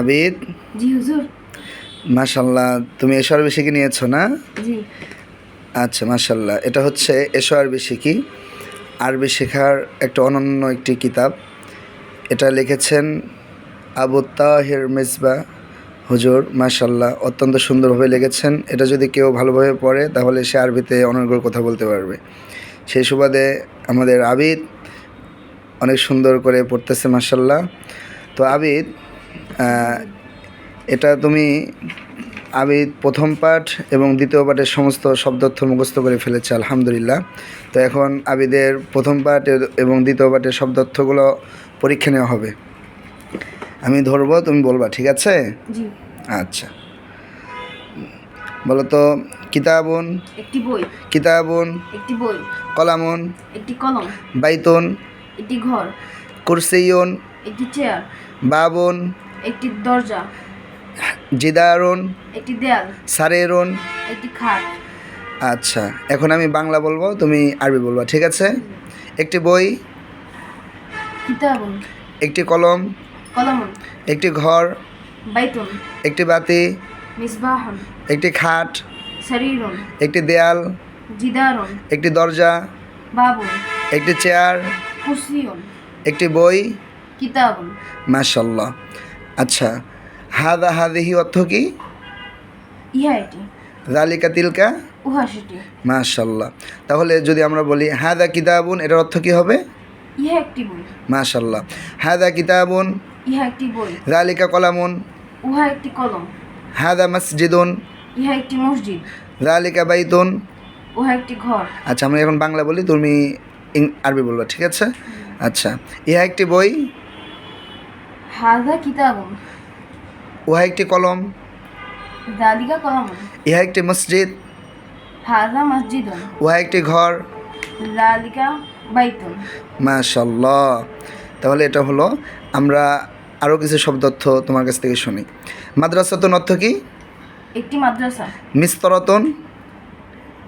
আবিদ? জি হুজুর। মাশাল্লাহ তুমি এসো আরবি শিখে নিয়েছো না? জি। আচ্ছা মাশাল্লাহ এটা হচ্ছে এসো আরবি শিখি আরবি শেখার একটা অনন্য একটি কিতাব। এটা লিখেছেন আবু তাহির মিসবা হুজুর মাশাল্লাহ অত্যন্ত সুন্দরভাবে লিখেছেন। এটা যদি কেউ ভালোভাবে পড়ে তাহলে সে আরবিতে অনর্গল কথা বলতে পারবে। সেই সুবাদে আমাদের আবিদ অনেক সুন্দর করে পড়তেছে মাশাল্লাহ। তো আবিদ এটা তুমি আবিদ প্রথম পাঠ এবং দ্বিতীয় পাঠের সমস্ত শব্দার্থ মুখস্থ করে ফেলেছে আলহামদুলিল্লাহ। তো এখন আবিদের প্রথম পাঠ এবং দ্বিতীয় পাঠের শব্দার্থগুলো পরীক্ষা নেওয়া হবে। আমি ধরবো তুমি বলবা ঠিক আছে? আচ্ছা। বলো তো কিতাবুন? একটি বই। কিতাবুন? একটি বই। কলামুন? একটি কলম। বাইতুন? একটি ঘর। কুরসিয়ুন? একটি চেয়ার। বাবুন? একটি দরজা জিদারুন একটি দেয়াল সারেরুন। একটি খাট। আচ্ছা এখন আমি বাংলা বলব তুমি আরবি বলবা ঠিক আছে? একটি বই কিতাবুন একটি কলম কলমুন একটি ঘর বাইতুন একটি বাতি মিসবাহন একটি খাট শরীরুন একটি দেয়াল জিদারুন একটি দরজা বাবুন একটি চেয়ার কুরসিয়ুন একটি বই কিতাবুন। মাশাল্লাহ আচ্ছা হাদা হাদিহি অর্থ কি? ইহা এটি জালিকা তিলকা? উহা সেটি মাশাল্লাহ। তাহলে যদি আমরা বলি হাদা কিতাবুন এটার অর্থ কি হবে? ইহা একটি বই। মাশাল্লাহ। হাদা কিতাবুন ইহা একটি বই। জালিকা কলামুন উহা একটি কলম। হাদা মসজিদুন ইহা একটি মসজিদ। জালিকা বাইতুন। উহা একটি ঘর। আচ্ছা আমরা এখন বাংলা বলি তুমি আরবি বলবা ঠিক আছে? আচ্ছা ইহা একটি বই হাদা কিতাবুন উহা একটি কলম। দালিকা কলমুন ইহা একটি মসজিদ। হাদা মসজিদুন উহা একটি ঘর। দালিকা বাইতুন মাশাল্লাহ তাহলে এটা হলো আমরা আরও কিছু শব্দার্থ তোমার কাছ থেকে শুনি। মাদ্রাসাতন অর্থ কি? একটি মাদ্রাসা। মিস্তরতন।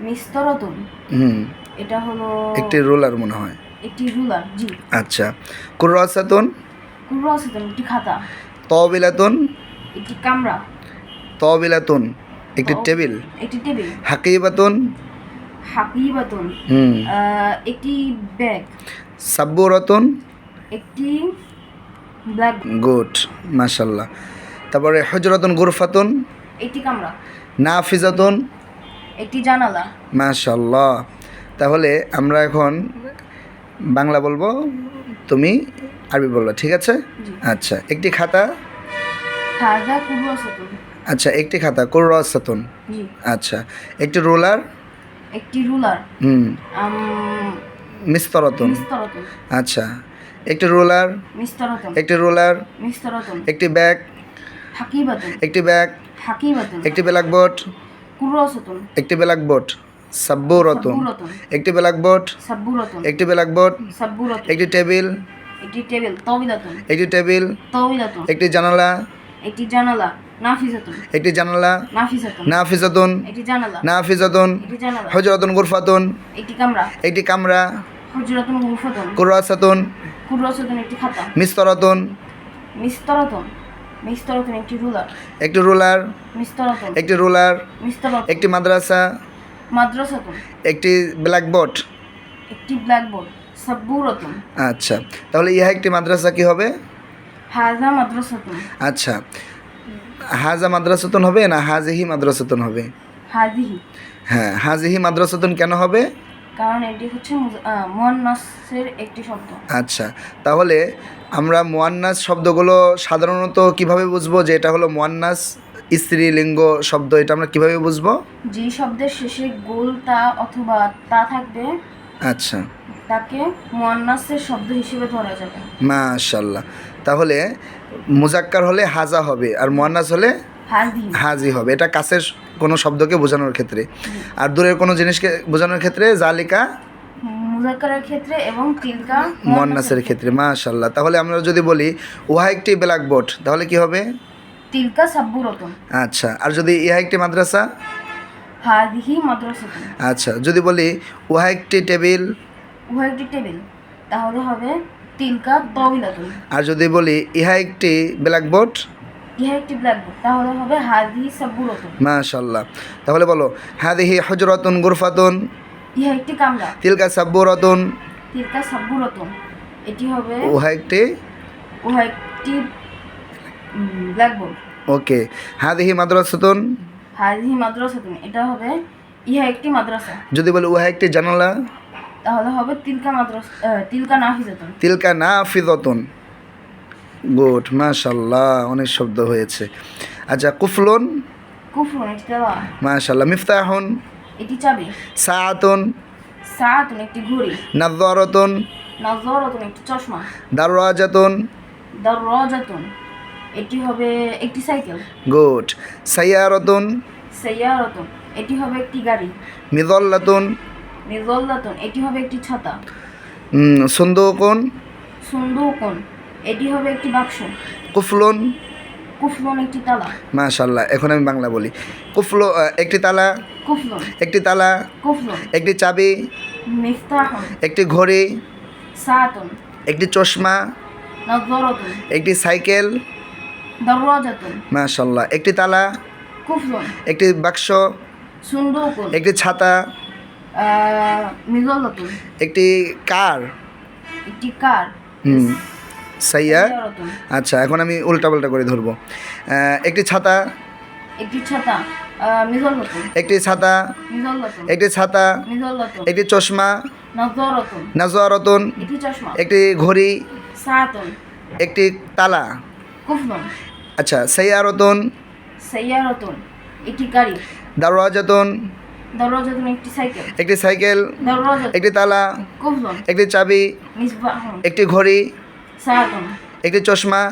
মিস্তরতুন। হুম। এটা হলো একটি রোলার মনে হয়। একটি রুলার জি। আচ্ছা। কুর্রাসাতন কুরাসিতুন একটি খাতা। তবিলাতন একটি কামরা। তবিলাতন একটি টেবিল। একটি টেবিল। হাকিবাতন। হাকিবাতুন। একটি ব্যাগ। সাব্বুরতন। একটি ব্ল্যাক গুড মাশাল্লাহ তারপরে হজরতন গুরফাতন। একটি কামরা। নাফিজাতন। একটি জানালা। মাশাল্লাহ তাহলে আমরা এখন বাংলা বলব তুমি আরবি বলল ঠিক আছে? আচ্ছা একটি খাতা? আচ্ছা একটি খাতা কুর্রাসাতন আচ্ছা একটি রোলার? একটি রুলার। হুম। মিস্তরতন। আচ্ছা একটি রোলার? একটি রোলার? একটি ব্যাগ? হাকিবাতুন। একটি ব্যাগ? হাকিবাতুন। একটি ব্ল্যাকবোর্ড একটি ব্ল্যাকবোর্ড সাব্বুরতন। একটি ব্ল্যাকবোর্ড সাব্বুরাতুন। একটি ব্ল্যাকবোর্ড সাব্বুরাতুন। একটি টেবিল একটি টেবিল তবিলাতুন একটি টেবিল তবিলাতুন একটি জানালা একটি জানালা নাফিসাতুন। একটি জানালা নাফিসাতুন। নাফিজাতুন একটি জানালা। নাফিজাতুন একটি জানালা। হজরতুন গুরফাতুন একটি কামরা। একটি কামরা হুজরাতুন গুরফাতুন। কুরাসাতুন কুরাসিতুন একটি খাতা। মিস্তরাতুন মিস্তরাতুন। মিস্তরাতুন একটি রুলার। একটি রোলার মিস্তরাতুন। একটি রোলার মিস্তরাতুন। একটি মাদ্রাসা মাদ্রাসাতুন একটি ব্ল্যাকবোর্ড একটি ব্ল্যাকবোর্ড সাব্বুরাতুন আচ্ছা তাহলে ইহা একটি মাদ্রাসা কি হবে? হাজা মাদ্রাসাতুন আচ্ছা হাজা মাদ্রাসাতুন হবে না হাজিহি মাদ্রাসাতুন হবে? হাদিহি হ্যাঁ হাজিহি মাদ্রাসাতুন কেন হবে? কারণ এটি হচ্ছে মুয়ান্নাসের একটি শব্দ। আচ্ছা তাহলে আমরা মোয়ান্নাস শব্দগুলো সাধারণত কীভাবে বুঝব যে এটা হলো মোয়ান্নাস স্ত্রীলিঙ্গ শব্দ এটা আমরা কীভাবে বুঝব? যে শব্দের শেষে গোল তা অথবা তা থাকবে আচ্ছা। তাকে মুয়ান্নাসের শব্দ হিসেবে ধরা যাবে। মাশাল্লাহ তাহলে মুজাক্কার হলে হাজা হবে আর মোয়ান্নাস হলে হাজি। হবে। এটা কাছের কোনো শব্দকে বোঝানোর ক্ষেত্রে। আর দূরের কোনো জিনিসকে বোঝানোর ক্ষেত্রে জালিকা মুজাক্কারের ক্ষেত্রে এবং তিলকা মোয়ান্নাসের ক্ষেত্রে। মাশাল্লাহ তাহলে আমরা যদি বলি উহা একটি ব্ল্যাকবোর্ড তাহলে কি হবে? তিলকা সাব্বুরতুন আচ্ছা আর যদি ইহা একটি মাদ্রাসা? হাদিহি মাদ্রাসাতুন আচ্ছা যদি বলি উহা একটি টেবিল? উহা একটি টেবিল তাহলে হবে তিলকা আর যদি বলি ইহা একটি ব্ল্যাকবোর্ড? ইহা একটি ব্ল্যাকবোর্ড তাহলে হবে হাদি সাব্বুরতুন মাশাল্লাহ তাহলে বলো হাদিহি হজরতুন গুরফাতুন? ইহা একটি কামরা। তিলকা সাব্বুরতুন তিলকা সাব্বুরতুন এটি হবে উহা একটি? উহা একটি ব্ল্যাকবোর্ড। ওকে হাদিহি মাদ্রাসাতুন? হাদি মাদ্রাসাতুন। এটা হবে ইহা একটি মাদ্রাসা। যদি বলে উহা একটি জানালা? তাহলে হবে তিলকা মাদ্রাসা তিলকা নাফিজাতুন। তিলকা নাফিদতুন গুড মাশাল্লাহ অনেক শব্দ হয়েছে। আচ্ছা কুফলুন? কুফরুন একটি তালা মাশাল্লাহ মিফতাহুন? এটি চাবি। সাআতুন? সাআতুন একটি ঘড়ি। নাজ্জারাতুন? নাজরাতুন একটি চশমা। দারওয়াজাতুন? দরজাতুন এটি হবে একটি সাইকেল। গুড। সাইয়ারাতুন সাইয়ারাতুন এটি হবে একটি গাড়ি। মিদল্লাতুন নিজল্লাতুন এটি হবে একটি ছাতা। সুন্দুকুন সুন্দুকুন এটি হবে একটি বাক্স। কুফলুন। কুফলুন একটি তালা। মাশাল্লাহ এখন আমি বাংলা বলি। কুফলো একটি তালা। কুফলুন। একটি তালা। কুফলুন। একটি চাবি। মিফতাহুন। একটি ঘড়ি। সাআতুন একটি চশমা। নাজরাতুন। একটি সাইকেল। মাশাল্লাহ একটি তালা একটি বাক্স একটি ছাতা একটি কার। একটি কার। হুম সাইয়া। আচ্ছা এখন আমি উল্টাপাল্টা করে ধরবো। একটি ছাতা একটি ছাতা একটি ছাতা একটি ছাতা একটি চশমা নাজরাতুন একটি ঘড়ি একটি তালা। আচ্ছা সাইয়ারতুন। সাইয়ারাতুন একটি গাড়ি। দারওয়াজাতুন একটি সাইকেল। একটি সাইকেল। দরজাতুন একটি তালা। একটি চাবি। মিসবাহুন। একটি ঘড়ি। সাআতুন একটি চশমা।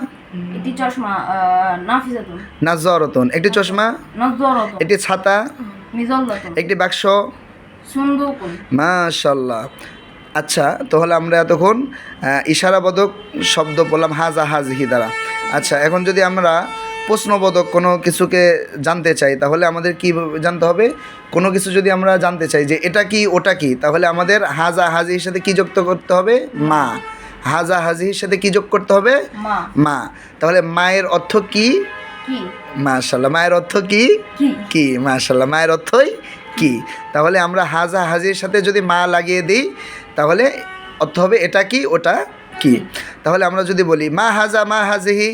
একটি চশমা নাফিজাতুন। নাজরাতুন একটি চশমা। নাজরাতুন একটি ছাতা। মিজল্লাতুন। একটি বাক্স। সুন্দুকুন আচ্ছা তাহলে আমরা এতক্ষণ ইশারাবোধক শব্দ বললাম হাজা হাজহি দ্বারা। আচ্ছা এখন যদি আমরা প্রশ্নবোধক কোনো কিছুকে জানতে চাই তাহলে আমাদের কি জানতে হবে? কোনো কিছু যদি আমরা জানতে চাই যে এটা কি ওটা কি তাহলে আমাদের হাজা হাজির সাথে কি যুক্ত করতে হবে? মা। হাজা হাজির সাথে কি যোগ করতে হবে? মা। তাহলে মায়ের অর্থ কি? মাশাল্লাহ মায়ের অর্থ কি? কি। কি? মাশাল্লাহ মায়ের অর্থই কি? তাহলে আমরা হাজা হাজির সাথে যদি মা লাগিয়ে দিই তাহলে অর্থ হবে এটা কি ওটা কি? তাহলে আমরা যদি বলি মা হাজা মা হাজিহি?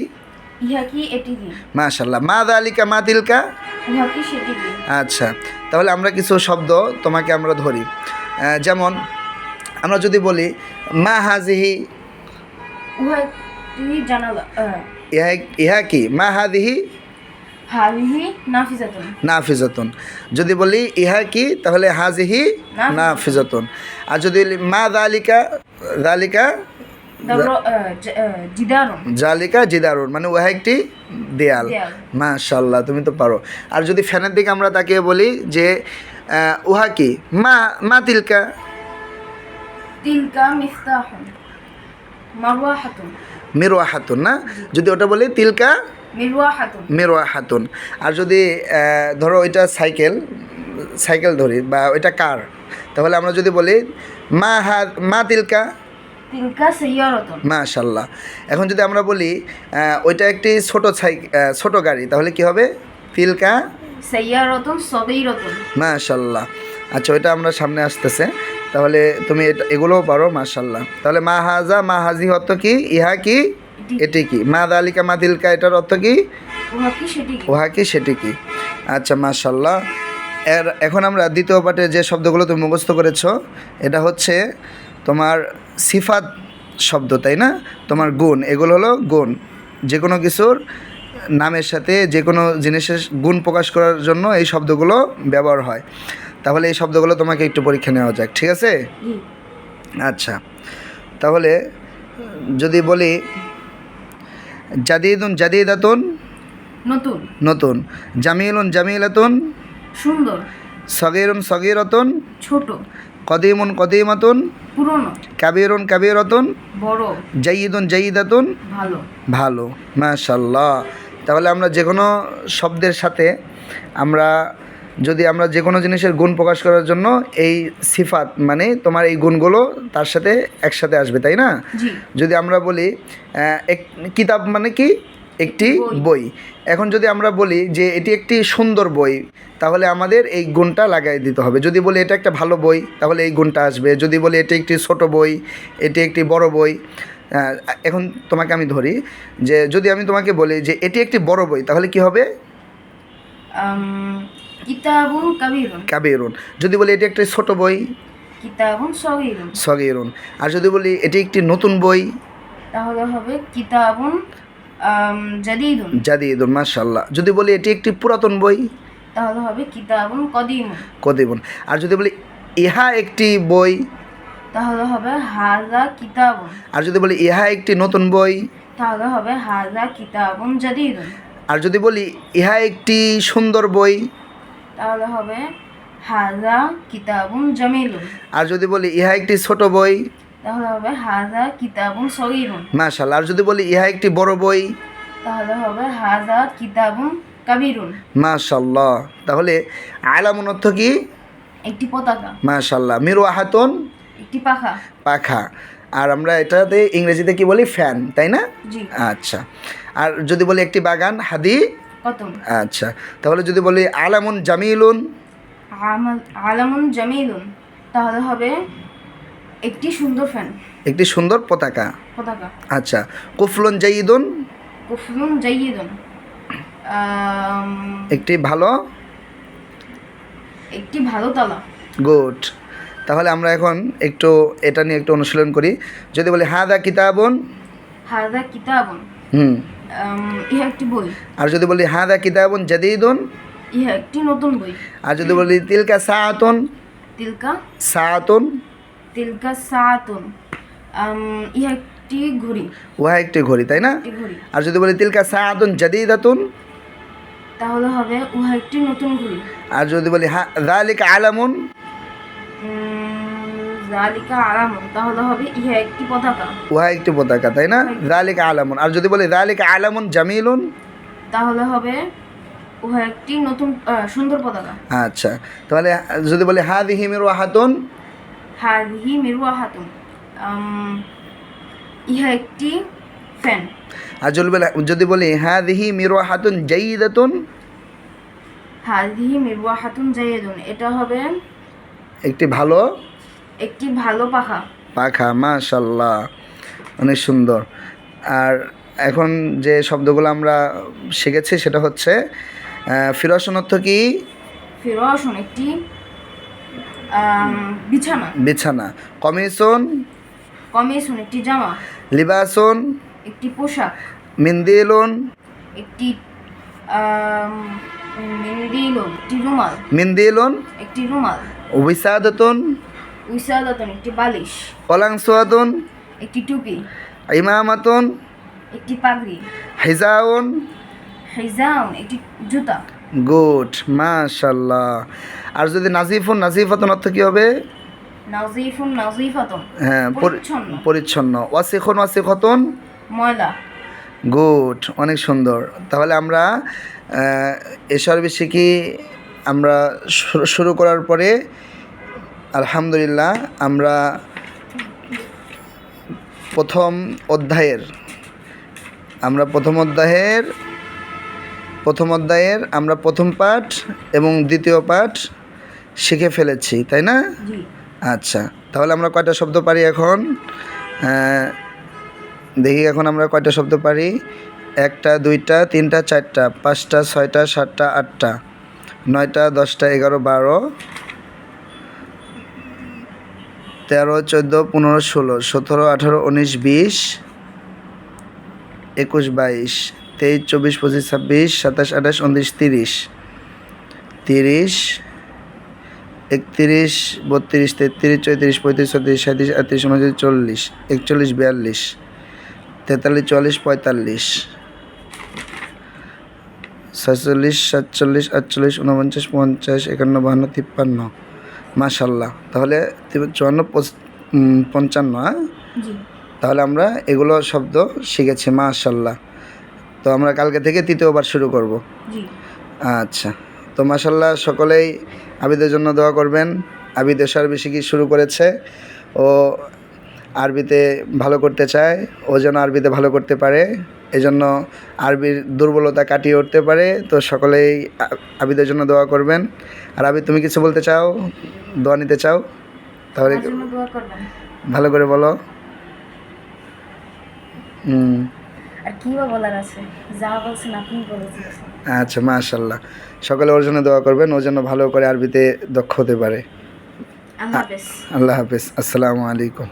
মাশাল্লাহ মা দালিকা মা তিলকা? আচ্ছা তাহলে আমরা কিছু শব্দ তোমাকে আমরা ধরি। যেমন আমরা যদি বলি মা হাজিহি? ইহা ইহা কি? মা হাদিহি নাফিজাতুন। যদি বলি ইহা কি? তাহলে হাজিহি নাফিজাতুন। আর যদি মা দালিকা দালিকা? জালিকা জিদারুন মানে উহা একটি দেয়াল। মাশাল্লাহ তুমি তো পারো। আর যদি ফ্যানের দিকে আমরা তাকে বলি যে উহা কি? মা মা তিলকা। তিলকা মিফতাহুন মারওয়া হাতুন না? যদি ওটা বলি তিলকা মিরওয়া হাতুন আর যদি ধরো ওইটা সাইকেল সাইকেল ধরি বা ওইটা কার তাহলে আমরা যদি বলি মা হা মা তিলকা। মাশাল্লাহ। এখন যদি আমরা বলি ওইটা একটি ছোট ছোট গাড়ি তাহলে কি হবে? তিলকা? সাইয়ারাতুন সগীরাতুন মাশাল্লাহ। আচ্ছা ওইটা আমরা সামনে আসতেছে। তাহলে তুমি এটা এগুলোও পারো মাশাল্লাহ। তাহলে মা হাজা মা হাজি অর্থ কি? ইহা কি? এটি কি? মা দালিকা মা দিলকা এটার অর্থ কি? উহা কি সেটি কি? আচ্ছা মাশাল্লাহ। এর এখন আমরা দ্বিতীয় পাঠে যে শব্দগুলো তুমি মুখস্থ করেছ এটা হচ্ছে তোমার সিফাত শব্দ তাই না? তোমার গুণ এগুলো হলো গুণ। যে কোনো কিছুর নামের সাথে যে কোনো জিনিসের গুণ প্রকাশ করার জন্য এই শব্দগুলো ব্যবহার হয়। তাহলে এই শব্দগুলো তোমাকে একটু পরীক্ষা নেওয়া যাক ঠিক আছে? আচ্ছা। তাহলে যদি বলি জাদিদুন জাদিদাতুন নতুন। নতুন। জামিলুন জামিলাতুন সুন্দর। সগিরুন সগিরতুন ছোট। কদিমুন কদিমাতুন? পুরনো। কাবিরুন কাবিরতুন? বড়। জাইদুন জাইদাতুন ভালো। ভালো মাশাল্লাহ তাহলে আমরা যে কোনো শব্দের সাথে আমরা যদি আমরা যে কোনো জিনিসের গুণ প্রকাশ করার জন্য এই সিফাত মানে তোমার এই গুণগুলো তার সাথে একসাথে আসবে তাই না? যদি আমরা বলি এক কিতাব মানে কি? একটি বই। এখন যদি আমরা বলি যে এটি একটি সুন্দর বই তাহলে আমাদের এই গুণটা লাগাই দিতে হবে। যদি বলি এটা একটা ভালো বই তাহলে এই গুণটা আসবে। যদি বলি এটি একটি ছোট বই এটি একটি বড় বই এখন তোমাকে আমি ধরি যে যদি আমি তোমাকে বলি যে এটি একটি বড় বই তাহলে কি হবে? কিতাবুন কাবিরুন। কাবেরুন। যদি বলি এটি একটি ছোট বই কিতাবুন সগীরুন। সগিরুন। আর যদি বলি এটি একটি নতুন বই তাহলে হবে কিতাবুন জাদিদুন। জাদিদুন মাশাল্লাহ যদি বলি এটি একটি পুরাতন বই? তাহলে হবে কিতাবুন কদিমুন। কদিবুন আর যদি বলি ইহা একটি বই? তাহলে হবে হাজা কিতাবুন। আর যদি বলি ইহা একটি নতুন বই? তাহলে হবে হাজা কিতাবুন জাদিদুন। আর যদি বলি ইহা একটি সুন্দর বই? তাহলে হবে হাজা কিতাবুন জামিলুন। আর যদি বলি ইহা একটি ছোট বই? তাহলে হবে হাজা কিতাবুন সগীরুন। মাশাল্লাহ আর যদি বলি ইহা একটি বড় বই? তাহলে হবে হাজা কিতাবুন কাবিরুন। মাশাল্লাহ তাহলে আলামুন অর্থ কি? একটি পতাকা। মাশাল্লাহ মিরু আহাতন একটি পাখা। পাখা। আর আমরা এটাতে ইংরেজিতে কি বলি? ফ্যান তাই না? জি। আচ্ছা আর যদি বলি একটি বাগান হাদি? কতম? আচ্ছা তাহলে যদি বলি আলামুন জামিলুন? আলামুন জামিলুন তাহলে হবে একটি সুন্দর ফ্যান। একটি সুন্দর পতাকা। পতাকা। আচ্ছা কুফলুন জাইদুন কুফলুন জাইয়িদুন। আম, একটি ভালো? একটি ভালো তালা। গুড। তাহলে আমরা এখন একটু এটা নিয়ে একটু অনুশীলন করি। যদি বলি হাদা কিতাবুন? হাজা কিতাবুন। হুম। ইহা একটি বই। আর যদি বলি হাদা কিতাবুন জাদিদুন? ইহা একটি নতুন বই। আর যদি বলি তিলকা সাআতুন? তিলকা সাআতুন? তিলকা সাতুন। ইহা একটি ঘড়ি। উহা একটি ঘড়ি তাই না? আর যদি বলি তিলকা সাআতুন জাদিদাতুন? তাহলে হবে উহা একটি নতুন ঘড়ি। আর যদি বলি হা যালিকা আলামুন? জালিকা আলামুন তাহলে হবে ইহা একটি পতাকা। উহা একটি পতাকা তাই না? আলামুন। আর যদি বলি আলামুন জামিলুন? তাহলে হবে উহা একটি নতুন সুন্দর পতাকা। আচ্ছা তাহলে যদি বলি হাদিহি মিরু আহাতুন হাদিহি মিরুয়া হাতুন ইহা একটি ফ্যান আর যদি বলি যদি বলি হাদিহি মিরু আহাতুন জাইদাতুন হাদিহি মিরুয়া হাতুন এটা হবে একটি ভালো একটি ভালো পাখা। পাখা মাশাল্লাহ অনেক সুন্দর। আর এখন যে শব্দগুলো আমরা শিখেছি সেটা হচ্ছে ফিরসন অর্থ কি? ফিরোসন একটি বিছানা। বিছানা। কমিশন কমিশন একটি জামা। লিবাসন? একটি পোশাক। মিন্দিলুন? একটি আম, একটি রুমাল। মিন্দিলুন? একটি রুমাল। উবিসাদতুন উইসাদাতন একটি বালিশ। কলাংসুয়াদুন একটি টুপি। ইমামাতুন? একটি পাগড়ি। হিজাউন? হেজাউন একটি জুতা। গুড মাশাল্লাহ আর যদি নাজিফুন নাজিফাতুন অর্থ কী হবে? নাজিফুন নাজিফাতন। হ্যাঁ পরিচ্ছন্ন। পরিচ্ছন্ন। ওয়াসিখুন ওয়াসিখতুন? ময়লা। গুড অনেক সুন্দর। তাহলে আমরা আহ, এসব শিখি আমরা শুরু- শুরু করার পরে আলহামদুলিল্লাহ আমরা প্রথম অধ্যায়ের আমরা প্রথম অধ্যায়ের প্রথম অধ্যায়ের আমরা প্রথম পাঠ এবং দ্বিতীয় পাঠ শিখে ফেলেছি তাই না? আচ্ছা তাহলে আমরা কয়টা শব্দ পারি এখন? দেখি এখন আমরা কয়টা শব্দ পারি। একটা দুইটা তিনটা চারটা পাঁচটা ছয়টা সাতটা আটটা নয়টা দশটা এগারো বারো তেরো চোদ্দ পনেরো ষোলো সতেরো আঠারো উনিশ বিশ একুশ বাইশ তেইশ চব্বিশ পঁচিশ ছাব্বিশ সাতাশ আঠাশ উনত্রিশ তিরিশ। তিরিশ একত্রিশ বত্রিশ তেত্রিশ চৌত্রিশ পঁয়ত্রিশ ছত্রিশ সাঁত্রিশ আটত্রিশ উনত্রিশ চল্লিশ একচল্লিশ বিয়াল্লিশ তেতাল্লিশ চুয়াল্লিশ পঁয়তাল্লিশ সাতচল্লিশ সাতচল্লিশ আটচল্লিশ উনপঞ্চাশ পঞ্চাশ একান্ন বাহান্ন তিপ্পান্ন। মাশাল্লাহ। তাহলে চুয়ান্ন পঞ্চান্ন হ্যাঁ? তাহলে আমরা এগুলো শব্দ শিখেছি মাশাল্লাহ। তো আমরা কালকে থেকে তৃতীয়বার শুরু করব। আচ্ছা। তো মাসাল্লাহ সকলেই আবিদের জন্য দোয়া করবেন। আবিদ এসব আরবি শিখি শুরু করেছে ও আরবিতে ভালো করতে চায় ও যেন আরবিতে ভালো করতে পারে এই জন্য আরবির দুর্বলতা কাটিয়ে উঠতে পারে তো সকলেই আবিদের জন্য দোয়া করবেন। আর আবি তুমি কিছু বলতে চাও? দোয়া নিতে চাও? তাহলে ভালো করে বলো। হুম। আর কি বা বলার আছে। যা বলছেন আপনি বলেছেন আচ্ছা মাশাল্লাহ। সকালে ওর জন্য দোয়া করবেন ওর জন্য ভালো করে আরবিতে দক্ষ হতে পারে। আল্লাহ হাফেজ। আল্লাহ হাফিজ। আসসালামু আলাইকুম।